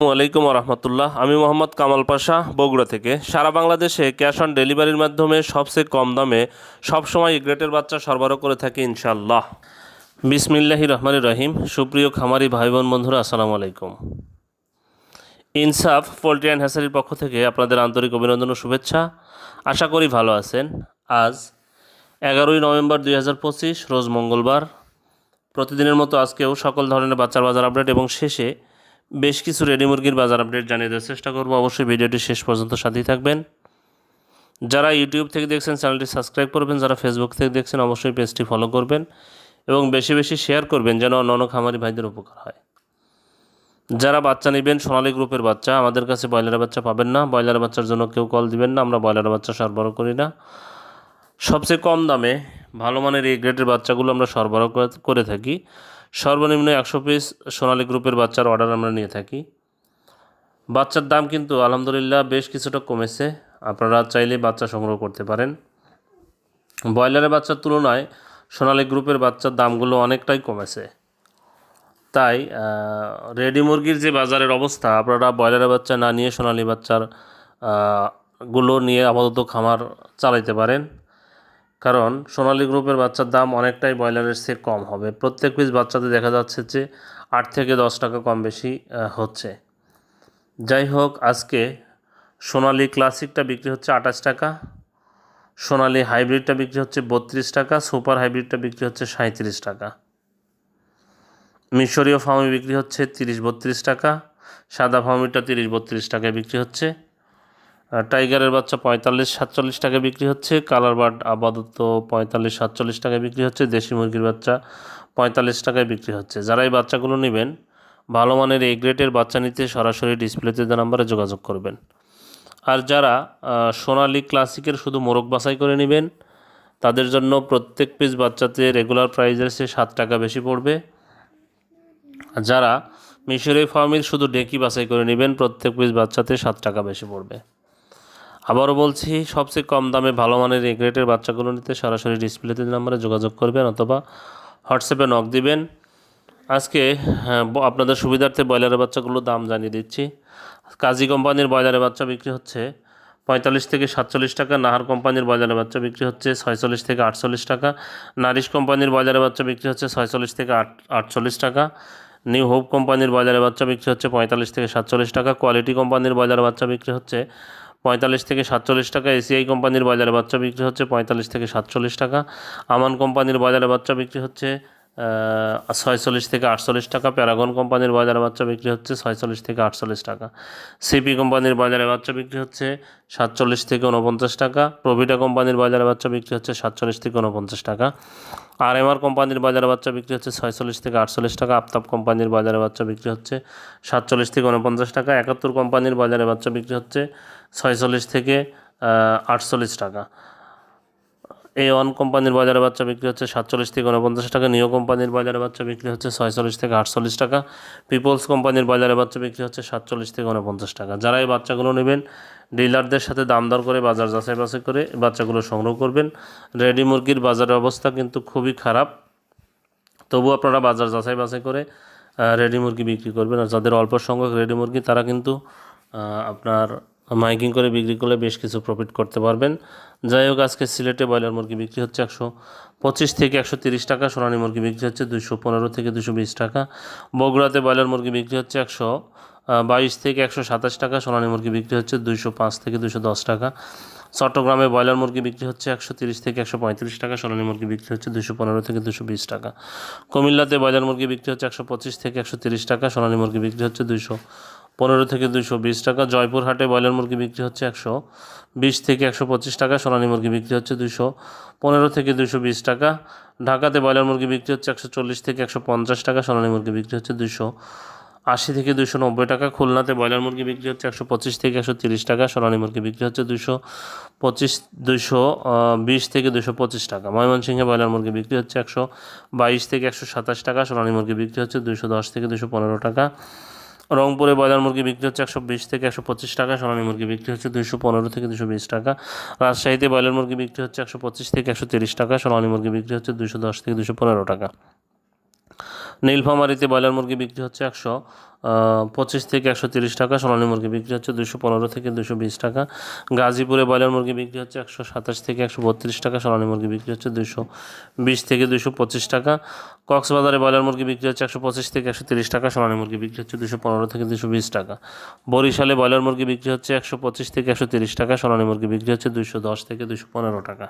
আলাইকুম রহমতুল্লাহ। আমি মোহাম্মদ কামাল পাশা, বগুড়া থেকে। সারা বাংলাদেশে ক্যাশ অন ডেলিভারির মাধ্যমে সবচেয়ে কম দামে সবসময় গ্রেটের বাচ্চা সরবরাহ করে থাকি ইনশাল্লাহ বিসমিল্লাহি রহমান রহিম। সুপ্রিয় খামারি ভাই বোন বন্ধুরা, আসসালামু আলাইকুম। ইনসাফ পোলট্রি অ্যান্ড হ্যাসারির পক্ষ থেকে আপনাদের আন্তরিক অভিনন্দন ও শুভেচ্ছা। আশা করি ভালো আছেন। আজ এগারোই নভেম্বর দুই হাজার পঁচিশ, রোজ মঙ্গলবার। প্রতিদিনের মতো আজকেও সকল ধরনের বাচ্চার বাজার আপডেট এবং শেষে বেশ কিছু রেডি মুরগির বাজার আপডেট জানিয়ে দেওয়ার চেষ্টা করব। অবশ্যই ভিডিওটি শেষ পর্যন্ত সাথেই থাকবেন। যারা ইউটিউব থেকে দেখছেন, চ্যানেলটি সাবস্ক্রাইব করবেন। যারা ফেসবুক থেকে দেখছেন, অবশ্যই পেজটি ফলো করবেন এবং বেশি বেশি শেয়ার করবেন যেন অন্য খামারি ভাইদের উপকার হয়। যারা বাচ্চা নেবেন, সোনালী গ্রুপের বাচ্চা, আমাদের কাছে ব্রয়লারের বাচ্চা পাবেন না। ব্রয়লার বাচ্চার জন্য কেউ কল দিবেন না, আমরা ব্রয়লারের বাচ্চা সরবরাহ করি না। সবচেয়ে কম দামে ভালো মানের এই গ্রেডের বাচ্চাগুলো আমরা সরবরাহ করে থাকি। সর্বনিম্ন একশো পিস সোনালী গ্রুপের বাচ্চার অর্ডার আমরা নিয়ে থাকি। বাচ্চার দাম কিন্তু আলহামদুলিল্লাহ বেশ কিছুটা কমেছে। আপনারা চাইলে বাচ্চা সংগ্রহ করতে পারেন। ব্রয়লারের বাচ্চার তুলনায় সোনালী গ্রুপের বাচ্চার দামগুলো অনেকটাই কমেছে। তাই রেডি মুরগির যে বাজারের অবস্থা, আপনারা ব্রয়লারের বাচ্চা না নিয়ে সোনালী বাচ্চারগুলো নিয়ে আপাতত খামার চালাইতে পারেন। কারণ সোনালী গ্রুপের বাচ্চার দাম অনেকটাই ব্রয়লারের চেয়ে কম হবে। প্রত্যেক পিস বাচ্চাতে দেখা যাচ্ছে যে আট থেকে দশ টাকা কম বেশি হচ্ছে। যাই হোক, আজকে সোনালী ক্লাসিকটা বিক্রি হচ্ছে আঠাশ টাকা, সোনালী হাইব্রিডটা বিক্রি হচ্ছে বত্রিশ টাকা, সুপার হাইব্রিডটা বিক্রি হচ্ছে সাঁত্রিশ টাকা। মিশরীয় ফার্মে বিক্রি হচ্ছে তিরিশ বত্রিশ টাকা, সাদা ফার্মিটা তিরিশ বত্রিশ টাকায় বিক্রি হচ্ছে। টাইগারের বাচ্চা পঁয়তাল্লিশ, সাতচল্লিশ টাকায় বিক্রি হচ্ছে। কালার বার্ড আপাতত পঁয়তাল্লিশ, সাতচল্লিশ টাকায় বিক্রি হচ্ছে। দেশি মুরগির বাচ্চা পঁয়তাল্লিশ টাকায় বিক্রি হচ্ছে। যারা এই বাচ্চাগুলো নেবেন, ভালো মানের এই গ্রেটের বাচ্চা নিতে সরাসরি ডিসপ্লেতে দেওয়া নাম্বারে যোগাযোগ করবেন। আর যারা সোনালী ক্লাসিকের শুধু মোরগ বাছাই করে নেবেন, তাদের জন্য প্রত্যেক পিস বাচ্চাতে রেগুলার প্রাইজের চেয়ে সাত টাকা বেশি পড়বে। যারা মিশরি ফার্মের শুধু ডেকি বাছাই করে নেবেন, প্রত্যেক পিস বাচ্চাতে সাত টাকা বেশি পড়বে। আবারও বলছি সবচেয়ে কম দামে ভালো মানের এই গ্রেটের বাচ্চাগুলো নিতে সরাসরি ডিসপ্লেতে নাম্বারে যোগাযোগ করবেন অথবা হোয়াটসঅ্যাপে নক দিবেন। আজকে হ্যাঁ, আপনাদের সুবিধার্থে ব্রয়লারের বাচ্চাগুলোর দাম জানিয়ে দিচ্ছি। কাজী কোম্পানির ব্রয়লারের বাচ্চা বিক্রি হচ্ছে পঁয়তাল্লিশ থেকে সাতচল্লিশ টাকা নাহার কোম্পানির ব্রয়লারের বাচ্চা বিক্রি হচ্ছে ছয়চল্লিশ থেকে আটচল্লিশ টাকা নারিশ কোম্পানির ব্রয়লারের বাচ্চা বিক্রি হচ্ছে ছয়চল্লিশ থেকে আট আটচল্লিশ টাকা নিউ হোপ কোম্পানির ব্রয়লারের বাচ্চা বিক্রি হচ্ছে পঁয়তাল্লিশ থেকে সাতচল্লিশ টাকা কোয়ালিটি কোম্পানির ব্রয়লারের বাচ্চা বিক্রি হচ্ছে পঁয়তাল্লিশ থেকে সাতচল্লিশ টাকা। এসিআই কোম্পানির বাজারে বাচ্চা বিক্রি হচ্ছে পঁয়তাল্লিশ থেকে সাতচল্লিশ টাকা। আমান কোম্পানির বাজারে বাচ্চা বিক্রি হচ্ছে ছয়চল্লিশ থেকে আটচল্লিশ টাকা। প্যারাগন কোম্পানির বাজারে বাচ্চা বিক্রি হচ্ছে ছয়চল্লিশ থেকে আটচল্লিশ টাকা। সিপি কোম্পানির বাজারে বাচ্চা বিক্রি হচ্ছে সাতচল্লিশ থেকে উনপঞ্চাশ টাকা। প্রভিটা কোম্পানির বাজারে বাচ্চা বিক্রি হচ্ছে সাতচল্লিশ থেকে উনপঞ্চাশ টাকা। আর এমআর কোম্পানির বাজারে বাচ্চা বিক্রি হচ্ছে ছয়চল্লিশ থেকে আটচল্লিশ টাকা। আফতাব কোম্পানির বাজারে বাচ্চা বিক্রি হচ্ছে সাতচল্লিশ থেকে উনপঞ্চাশ টাকা। একাত্তর কোম্পানির বাজারে বাচ্চা বিক্রি হচ্ছে ছয়চল্লিশ থেকে আটচল্লিশ টাকা। এ ওয়ান কোম্পানির বাজারে বাচ্চা বিক্রি হচ্ছে সাতচল্লিশ থেকে উনপঞ্চাশ টাকা নিও কোম্পানির বাজারে বাচ্চা বিক্রি হচ্ছে ছয়চল্লিশ থেকে আটচল্লিশ টাকা পিপলস কোম্পানির বাজারে বাচ্চা বিক্রি হচ্ছে সাতচল্লিশ থেকে উনপঞ্চাশ টাকা। যারা এই বাচ্চাগুলো নেবেন, ডিলারদের সাথে দাম দর করে, বাজার যাচাই বাছাই করে বাচ্চাগুলো সংগ্রহ করবেন। রেডি মুরগির বাজারের অবস্থা কিন্তু খুবই খারাপ। তবু আপনারা বাজার যাচাই বাছাই করে রেডি মুরগি বিক্রি করবেন। আর যাদের অল্প সংখ্যক রেডি মুরগি, তারা কিন্তু আপনার মাইকিং করে বিক্রি করলে বেশ কিছু প্রফিট করতে পারবেন। যাই হোক, আজকে সিলেটে ব্রয়লার মুরগি বিক্রি হচ্ছে একশো পঁচিশ থেকে একশো তিরিশ টাকা, সোনালী মুরগি বিক্রি হচ্ছে দুশো পনেরো থেকে দুশো বিশ টাকা। বগুড়াতে ব্রয়লার মুরগি বিক্রি হচ্ছে একশো বাইশ থেকে একশো সাতাশ টাকা, সোনালী মুরগি বিক্রি হচ্ছে দুশো পাঁচ থেকে দুশো দশ টাকা। চট্টগ্রামে ব্রয়লার মুরগি বিক্রি হচ্ছে একশো তিরিশ থেকে একশো পঁয়ত্রিশ টাকা, সোনালী মুরগি বিক্রি হচ্ছে দুশো পনেরো থেকে দুশো বিশ টাকা। কুমিল্লাতে ব্রয়লার মুরগি বিক্রি হচ্ছে একশো পঁচিশ থেকে একশো তিরিশ টাকা, সোনালী মুরগি বিক্রি হচ্ছে দুশো পনেরো থেকে দুশো বিশ টাকা। জয়পুরহাটে ব্রয়লার মুরগি বিক্রি হচ্ছে একশো বিশ থেকে একশো পঁচিশ টাকা, সোনালী মুরগি বিক্রি হচ্ছে দুশো পনেরো থেকে দুশো বিশ টাকা। ঢাকাতে ব্রয়লার মুরগি বিক্রি হচ্ছে একশো চল্লিশ থেকে একশো পঞ্চাশ টাকা, সোনালী মুরগি বিক্রি হচ্ছে দুশো আশি থেকে দুশো নব্বই টাকা। খুলনাতে ব্রয়লার মুরগি বিক্রি হচ্ছে একশো পঁচিশ থেকে একশো তিরিশ টাকা, সোনালী মুরগি বিক্রি হচ্ছে দুশো পঁচিশ দুশো বিশ থেকে দুশো পঁচিশ টাকা। ময়মনসিংহে ব্রয়লার মুরগি বিক্রি হচ্ছে একশো বাইশ থেকে একশো সাতাশ টাকা, সোনালী মুরগি বিক্রি হচ্ছে দুশো দশ থেকে দুশো পনেরো টাকা। রংপুরে ব্রয়লার মুরগি বিক্রি হচ্ছে একশো বিশ থেকে একশো পঁচিশ টাকা, সোনালী মুরগি বিক্রি হচ্ছে দুশো পনেরো থেকে দুশো বিশ টাকা। রাজশাহীতে ব্রয়লার মুরগি বিক্রি হচ্ছে একশো পঁচিশ থেকে একশো তিরিশ টাকা, সোনালী মুরগি বিক্রি হচ্ছে দুশো দশ থেকে দুশো পনেরো টাকা। নীলফামারিতে ব্রয়লার মুরগি বিক্রি হচ্ছে একশো পঁচিশ থেকে একশো তিরিশ টাকা, সোনালী মুরগি বিক্রি হচ্ছে দুশো পনেরো থেকে দুশো বিশ টাকা। গাজীপুরে ব্রয়লার মুরগি বিক্রি হচ্ছে একশো সাতাশ থেকে একশো বত্রিশ টাকা, সোনালী মুরগি বিক্রি হচ্ছে দুশো বিশ থেকে দুশো পঁচিশ টাকা। কক্সবাজারে ব্রয়লার মুরগি বিক্রি হচ্ছে একশো পঁচিশ থেকে একশো তিরিশ টাকা, সোনালী মুরগি বিক্রি হচ্ছে দুশো পনেরো থেকে দুশো বিশ টাকা। বরিশালে ব্রয়লার মুরগি বিক্রি হচ্ছে একশো পঁচিশ থেকে একশো তিরিশ টাকা, সোনালী মুরগি বিক্রি হচ্ছে দুশো দশ থেকে দুশো পনেরো টাকা।